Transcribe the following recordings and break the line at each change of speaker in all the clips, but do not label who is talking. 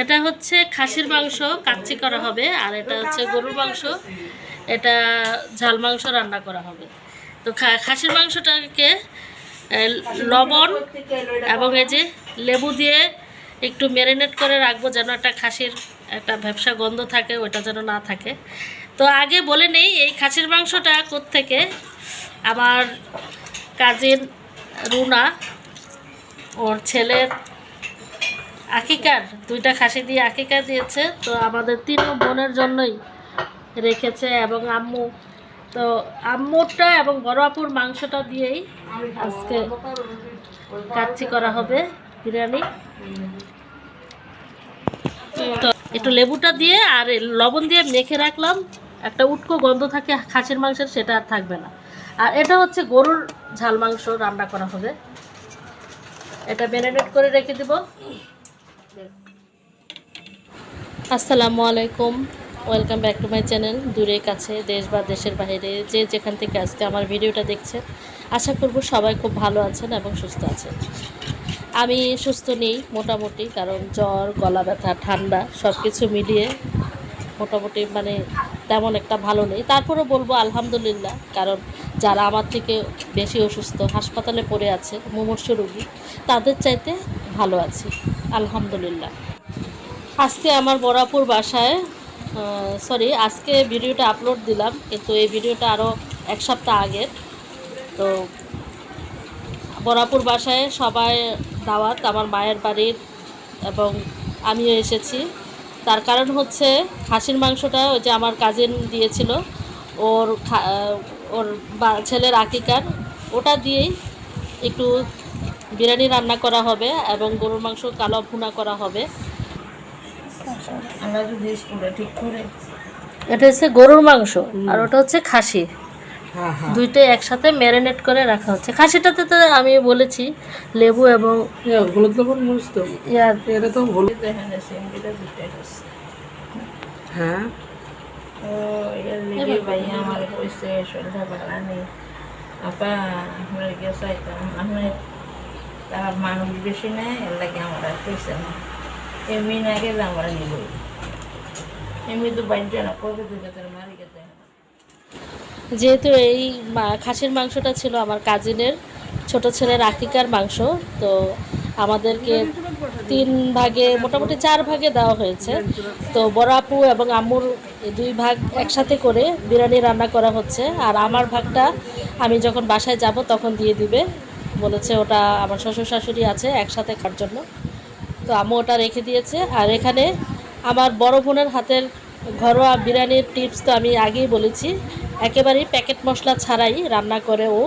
এটা হচ্ছে খাসির মাংস, কাচ্চি করা হবে, আর এটা হচ্ছে গরুর মাংস। এটা ঝাল মাংস রান্না করা হবে। তো খাসির মাংসটাকে লবণ এবং এই যে লেবু দিয়ে একটু ম্যারিনেট করে রাখব যেন একটা খাসির একটা ব্যবসা গন্ধ থাকে, ওইটা যেন না থাকে। তো আগে বলে নেই, এই খাসির মাংসটা থেকে আমার কাজিন রুনা, ওর ছেলের আকিকার, দুইটা খাসি দিয়ে আকিকা দিয়েছে, তো আমাদের তিন বোনের জন্যই রেখেছে এবং আম্মু। তো আম্মুরটা এবং বড় আপুর মাংসটা দিয়েই আজকে কাচ্চি করা হবে বিরিয়ানি। তো একটু লেবুটা দিয়ে আর লবণ দিয়ে মেখে রাখলাম। একটা উটকো গন্ধ থাকে খাসির মাংসের, সেটা আর থাকবে না। আর এটা হচ্ছে গরুর ঝাল মাংস রান্না করা হবে। এটা ম্যারিনেট করে রেখে দিব। আসসালামু আলাইকুম welcome back to my channel দূরে, কাছে, দেশ বা দেশের বাইরে যে যেখান থেকে আজকে আমার ভিডিওটা দেখছেন, আশা করব সবাই খুব ভালো আছেন এবং সুস্থ আছেন। আমি সুস্থ নেই মোটামুটি, কারণ জ্বর, গলা ব্যথা, ঠান্ডা সব কিছু মিলিয়ে মোটামুটি মানে তেমন একটা ভালো নেই। তারপরেও বলব আলহামদুলিল্লাহ, কারণ যারা আমার থেকে বেশি অসুস্থ, হাসপাতালে পড়ে আছে, মুমূর্ষ রোগী, তাদের চাইতে ভালো আছি। আলহামদুলিল্লাহ। আজকে আমার বরাপুর বাসায় সরি আজকে ভিডিওটা আপলোড দিলাম, কিন্তু এই ভিডিওটা আরও এক সপ্তাহ আগের। তো বরাপুর বাসায় সবাই দাওয়াত, আমার মায়ের বাড়ির এবং আমিও এসেছি। তার কারণ হচ্ছে খাসির মাংসটা ওই যে আমার কাজিন দিয়েছিল, ওর ওর ছেলের আকিকার, ওটা দিয়েই একটু বিরিয়ানি রান্না করা হবে এবং গরুর মাংস কালো ভুনা করা হবে।
আমরা যদি স্কুলে ঠিক করে।
এটা হচ্ছে গরুর মাংস আর ওটা হচ্ছে খাসি।
হ্যাঁ হ্যাঁ।
একসাথে ম্যারিনেট করে রাখা হচ্ছে। খাসিটাতে তো আমি বলেছি লেবু এবং
হলুদ লবণ মরিচ তো? এটা হলুদ। হ্যাঁ।
ও এর লিগে ভাই আমার তার মানুষ বেশি নেই, এর লাগে আমার কইছে না। এমনি না গেলে আমরা নিব এমনি তো বাইর না, কবে তার মারি গেছে?
যেহেতু এই খাসির মাংসটা ছিল আমার কাজিনের, ছোট ছেলের আকিকার মাংস, তো আমাদেরকে তিন ভাগে, মোটামুটি চার ভাগে দেওয়া হয়েছে। তো বড় আপু এবং আমুর দুই ভাগ একসাথে করে বিরিয়ানি রান্না করা হচ্ছে। আর আমার ভাগটা আমি যখন বাসায় যাব তখন দিয়ে দিবে। বলেছে ওটা আমার শ্বশুর শাশুড়ি আছে একসাথে খাওয়ার জন্য। তো আম্মু ওটা রেখে দিয়েছে। আর এখানে আমার বড় বোনের হাতের ঘরোয়া বিরিয়ানির টিপস তো আমি আগেই বলেছি। একেবারেই প্যাকেট মশলা ছাড়াই রান্না করে ও।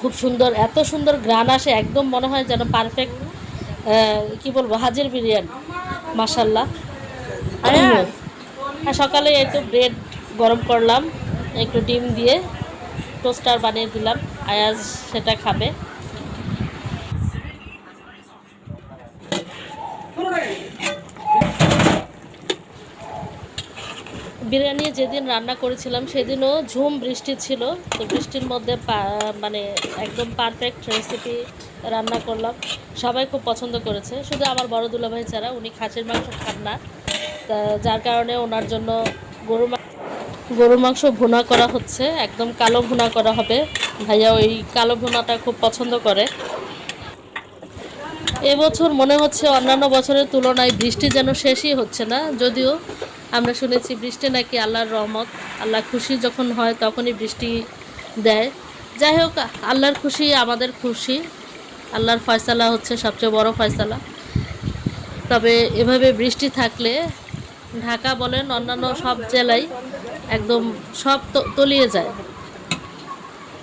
খুব সুন্দর এত সুন্দর গ্রান আসে একদম মনে হয় যেন পারফেক্ট কি বলব হাজির বিরিয়ানি। মাসাল্লাহ আর সকালে একটু ব্রেড গরম করলাম একটু ডিম দিয়ে। টোস্টার বানিয়ে দিলাম। আয়াজ সেটা খাবে। বিরিয়ানি যেদিন রান্না করেছিলাম, সেদিনও ঝুম বৃষ্টি ছিল। তো বৃষ্টির মধ্যে মানে একদম পারফেক্ট রেসিপি রান্না করলাম। সবাই খুব পছন্দ করেছে। শুধু আমার বড় দুলাভাই ছাড়া, উনি খাসির মাংস খান না। যার কারণে ওনার জন্য গরু মা- গরুর মাংস ভুনা করা হচ্ছে, একদম কালো ভুনা করা হবে। ভাইয়া ওই কালো ভুনাটা খুব পছন্দ করে। এবছর মনে হচ্ছে অন্যান্য বছরের তুলনায় বৃষ্টি যেন শেষই হচ্ছে না, যদিও আমরা শুনেছি বৃষ্টি নাকি আল্লাহর রহমত, আল্লাহ খুশি যখন হয় তখনই বৃষ্টি দেয়। যাই হোক, আল্লাহর খুশি আমাদের খুশি, আল্লাহর ফয়সালা হচ্ছে সবচেয়ে বড় ফয়সালা। তবে এভাবে বৃষ্টি থাকলে ঢাকা বলেন অন্যান্য সব জেলায় একদম সব তলিয়ে যায়।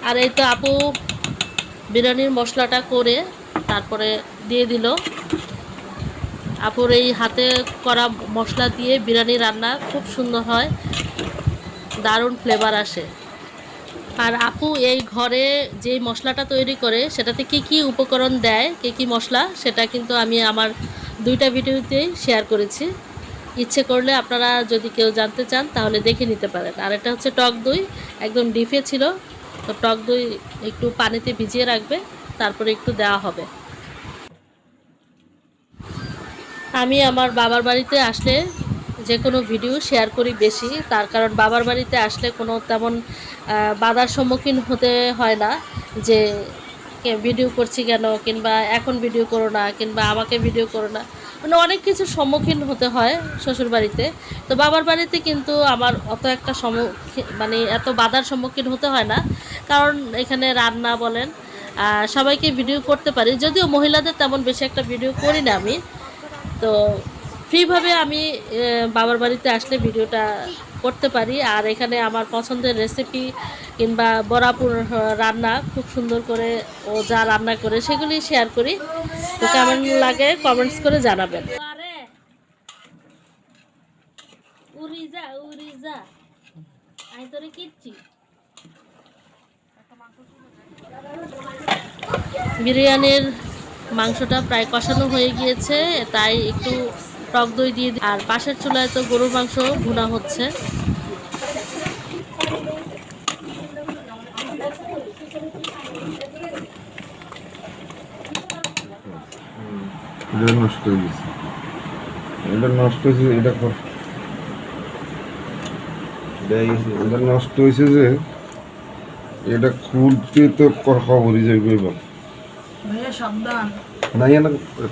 আর এই তো আপু বিরিয়ানির মশলাটা করে তারপরে দিয়ে দিল। আপুর এই হাতে করা মশলা দিয়ে বিরিয়ানি রান্না খুব সুন্দর হয়। দারুণ ফ্লেভার আসে। আর আপু এই ঘরে যে মশলাটা তৈরি করে, সেটাতে কি কি উপকরণ দেয়, কি কি মশলা, সেটা কিন্তু আমি আমার দুইটা ভিডিওতেই শেয়ার করেছি। ইচ্ছে করলে আপনারা যদি কেউ জানতে চান, তাহলে দেখে নিতে পারেন। আর এটা হচ্ছে টক দই, একদম ডিফে ছিল। তো টক দই একটু পানিতে ভিজিয়ে রাখবে, তারপরে একটু দেওয়া হবে। আমি আমার বাবার বাড়িতে আসলে যে কোনো ভিডিও শেয়ার করি বেশি। তার কারণ বাবার বাড়িতে আসলে কোনো তেমন বাধার সম্মুখীন হতে হয় না যে ভিডিও করছি কেন? কিংবা এখন ভিডিও করো না, কিংবা আমাকে ভিডিও করো না। মানে অনেক কিছুর সম্মুখীন হতে হয় শ্বশুর বাড়িতে তো বাবার বাড়িতে কিন্তু আমার অত একটা সম্মুখীন মানে এত বাধার সম্মুখীন হতে হয় না। কারণ এখানে রান্না বলেন সবাইকে ভিডিও করতে পারি। যদিও মহিলাদের তেমন বেশি একটা ভিডিও করি না আমি। তো ফ্রিভাবে আমি বাবার বাড়িতে আসলে ভিডিওটা করতে পারি। আর এখানে আমার পছন্দের রেসিপি কিংবা বরাপুর রান্না খুব সুন্দর করে ও যা রান্না করে সেগুলি শেয়ার করি। তো কেমন লাগে কমেন্টস করে জানাবেন। উড়িজা উড়িজা। আমি তোরে কিচ্ছি। বিরিয়ানির মাংসটা প্রায় কষানো হয়ে গিয়েছে তাই একটু টক দই দিয়ে আর পাশের চুলায় তো গরুর মাংস ভুনা হচ্ছে।
এটা নষ্ট হয়ে গেছে। এটা নষ্ট হয়েছে এটা এটা নষ্ট হয়েছে যে এটা খুলতে তো খবরই যাবে এবার।
ভাইয়া সাবধান।
না না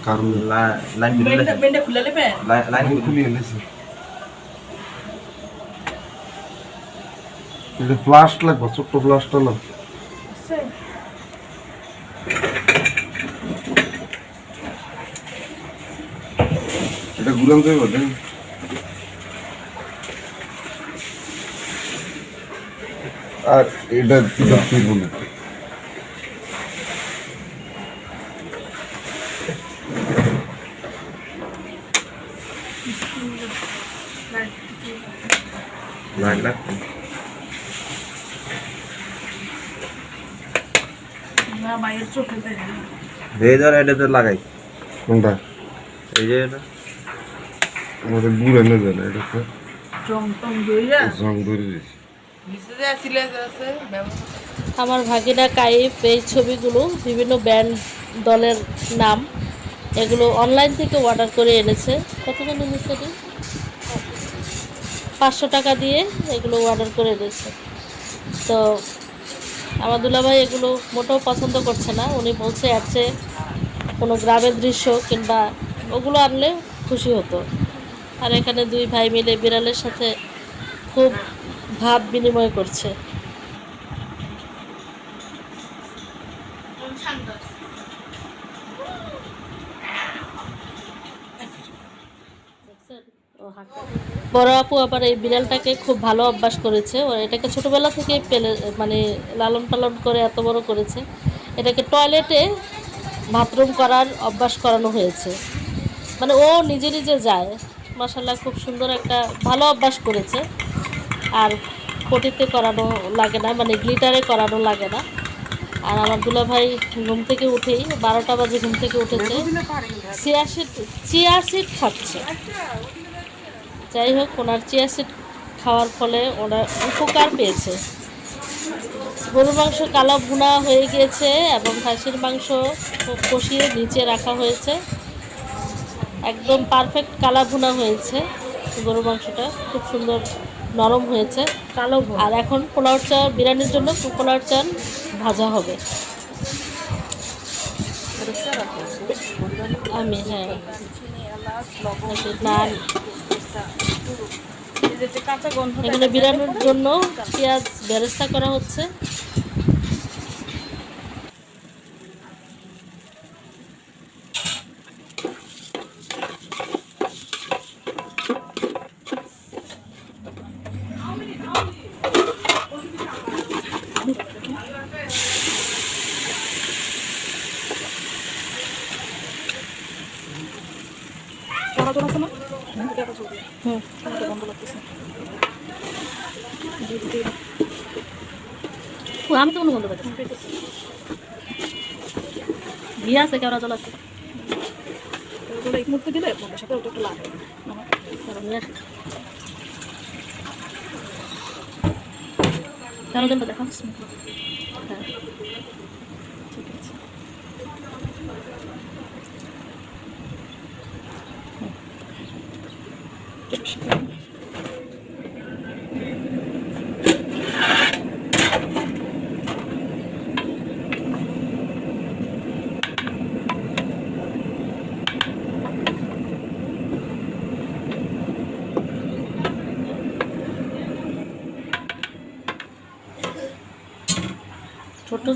কারণ
বেন্ডা বেন্ডা খুলে নেবে
লাইন খুলে এনেছে এটা প্লাস্ট লাগবে ছোট্ট প্লাস্টটা লাগবে। এটা ঘুরান যাবে দেখ। আর এটা এটা ফিরবো না
না বাইরের চোখে দেখে
ভেজার এটাতে লাগাই।
কোনটা?
এই যে এটা।
আমাদের ঘুরানো যায় না এটা তো
আমার ভাগিনা কাইফ এই ছবিগুলো বিভিন্ন ব্যান্ড দলের নাম এগুলো অনলাইন থেকে অর্ডার করে এনেছে। কত করে এনেছে পাঁচশো টাকা দিয়ে এগুলো অর্ডার করে এনেছে। তো আমার দুলাভাই এগুলো মোটেও পছন্দ করছে না। উনি বলছে চেয়ে কোনো গ্রামের দৃশ্য কিংবা ওগুলো আনলে খুশি হতো। আর এখানে দুই ভাই মিলে বিড়ালের সাথে খুব ভাব বিনিময় করছে। বড় আপু আবার এই বিড়ালটাকে খুব ভালো অভ্যাস করেছে। ও এটাকে ছোটবেলা থেকে পেলে মানে লালন পালন করে এত বড় করেছে। এটাকে টয়লেটে বাথরুম করার অভ্যাস করানো হয়েছে। মানে ও নিজে নিজে যায়। মাসাল্লাহ খুব সুন্দর একটা ভালো অভ্যাস করেছে। আর পটিতে করানো লাগে না মানে গ্লিটারে করানো লাগে না। আর আমার দুলা ভাই ঘুম থেকে উঠেই বারোটা বাজে ঘুম থেকে উঠেছে। চিয়া সিড চিয়া সিড খাচ্ছে। যাই হোক, ওনার চিয়া সিড খাওয়ার ফলে ওনার উপকার পেয়েছে। গরুর মাংস কালো ভুনা হয়ে গিয়েছে এবং খাসির মাংস কষিয়ে নিচে রাখা হয়েছে। একদম পারফেক্ট কালা ভুনা হয়েছে গরুর মাংসটা। খুব সুন্দর নরম হয়েছে।
কালো
আর এখন পোলাওর চাল বিরিয়ানির জন্য পোলাওর চাল ভাজা হবে। আমি হ্যাঁ। এখানে বিরিয়ানির জন্য পেঁয়াজ ব্যবস্থা করা হচ্ছে হুম ও, আমি তো কোনো গন্ধ পাচ্ছি না। ঘি আছে কেওড়া জল আছে?
এক মুহূর্তে দিলে সাথে ওটা একটু লাগে
জলটা দেখো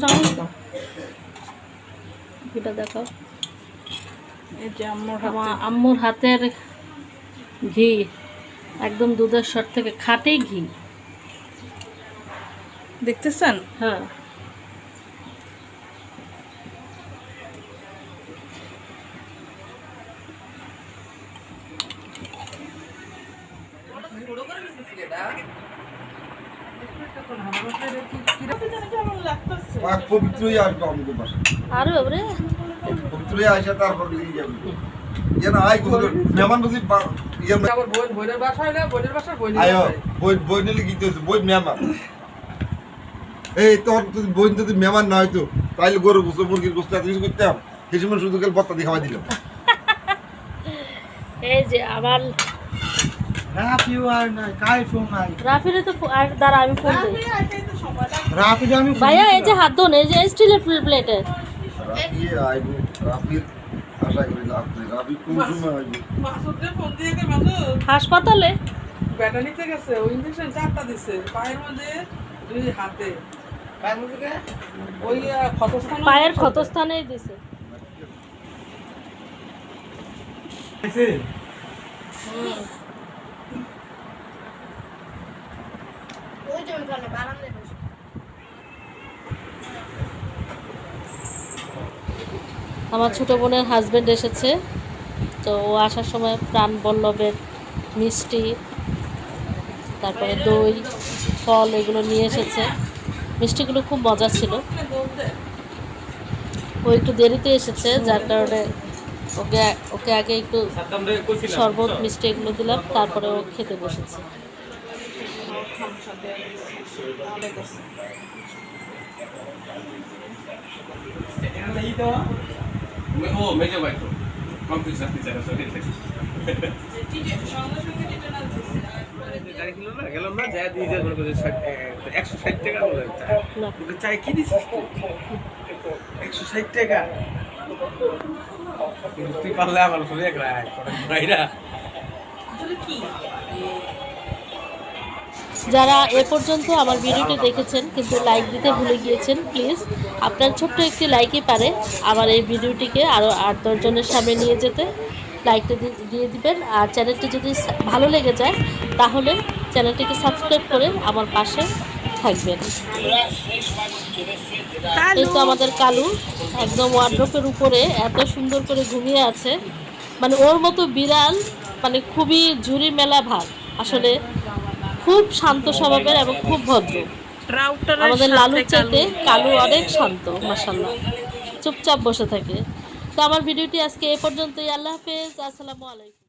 চামচ তো? এটা দেখাও।
আম্মুর
হাতের ঘি একদম দুধের শর থেকে খাটেই ঘি।
দেখতেছেন?
হ্যাঁ।
পবিত্রই আসবে
আরও
পবিত্রই আসে তারপর লিখে যাবে। যেন আয়গুলো মেহমান বুঝি ইয়ে
আবার বই বইয়ের বাসায় না? বইয়ের বাসায় বই
আয়ো বই বই নিলে কি হয়েছে? বই মেহমান। এই তোর যদি বই যদি মেহমান না হয়তো তাইলে গরু গুছো মুরগির গুছো এত কিছু করতাম। সেই সময় শুধু কাল বত্তা দিয়ে খাওয়া দিলাম।
এই যে আমার
রাফিও আর নাই কাইফও নাই।
রাফিরে তো আর দাঁড়া আমি ফোন দিই।
আমি
ভাইয়া এই যে হাত ধোন এই যে স্টিলের প্লেটে
রাফি আইবো রাফির আশা করি লাভ নেই। রাফি কোন সময় আইবো?
মাসুদকে ফোন দিয়ে কে মাসুদ।
হাসপাতালে?
ব্যাটা নিতে গেছে ওই ইঞ্জেকশন চারটা দিছে। পায়ের মধ্যে দুই হাতে। পায়ের মধ্যে কে? ওই
আমার ছোট বোনের হাজবেন্ড এসেছে তো ও আসার সময় প্রাণ বল্লভের মিষ্টি তারপরে দই ফল এগুলো নিয়ে এসেছে। মিষ্টিগুলো খুব মজা ছিল। ও একটু দেরিতে এসেছে যার কারণে ওকে ওকে আগে একটু শরবত মিষ্টি এগুলো দিলাম তারপরে ও খেতে বসেছে।
ও মেজো ভাই তো কমপ্লিট সাথে চারা সরে গাড়ি কিলো না গেলাম না যা দিয়ে দিয়ে করে একশো ষাট টাকা বলে চাই কি দিছিস একশো ষাট টাকা তুই পারলে আমার শুনে এক রায় ভাইরা
যারা এ পর্যন্ত আমার ভিডিওটি দেখেছেন কিন্তু লাইক দিতে ভুলে গিয়েছেন প্লিজ আপনার ছোট্ট একটি লাইকই পারে আমার এই ভিডিওটিকে আরও আট দশজনের সামনে নিয়ে যেতে। লাইকটা দিয়ে দিবেন আর চ্যানেলটি যদি ভালো লেগে যায় তাহলে চ্যানেলটিকে সাবস্ক্রাইব করে আমার পাশে থাকবেন। এই তো আমাদের কালু একদম ওয়ার্ড্রপের উপরে এত সুন্দর করে ঘুমিয়ে আছে। মানে ওর মতো বিড়াল মানে খুবই জুরি মেলা ভাব। আসলে খুব শান্ত স্বভাবের এবং খুব ভদ্র। আমাদের লালুর চাইতে কালু অনেক শান্ত মাসাল্লাহ চুপচাপ বসে থাকে। তো আমার ভিডিওটি আজকে এ পর্যন্তই। আল্লাহ হাফেজ। আসসালামু আলাইকুম।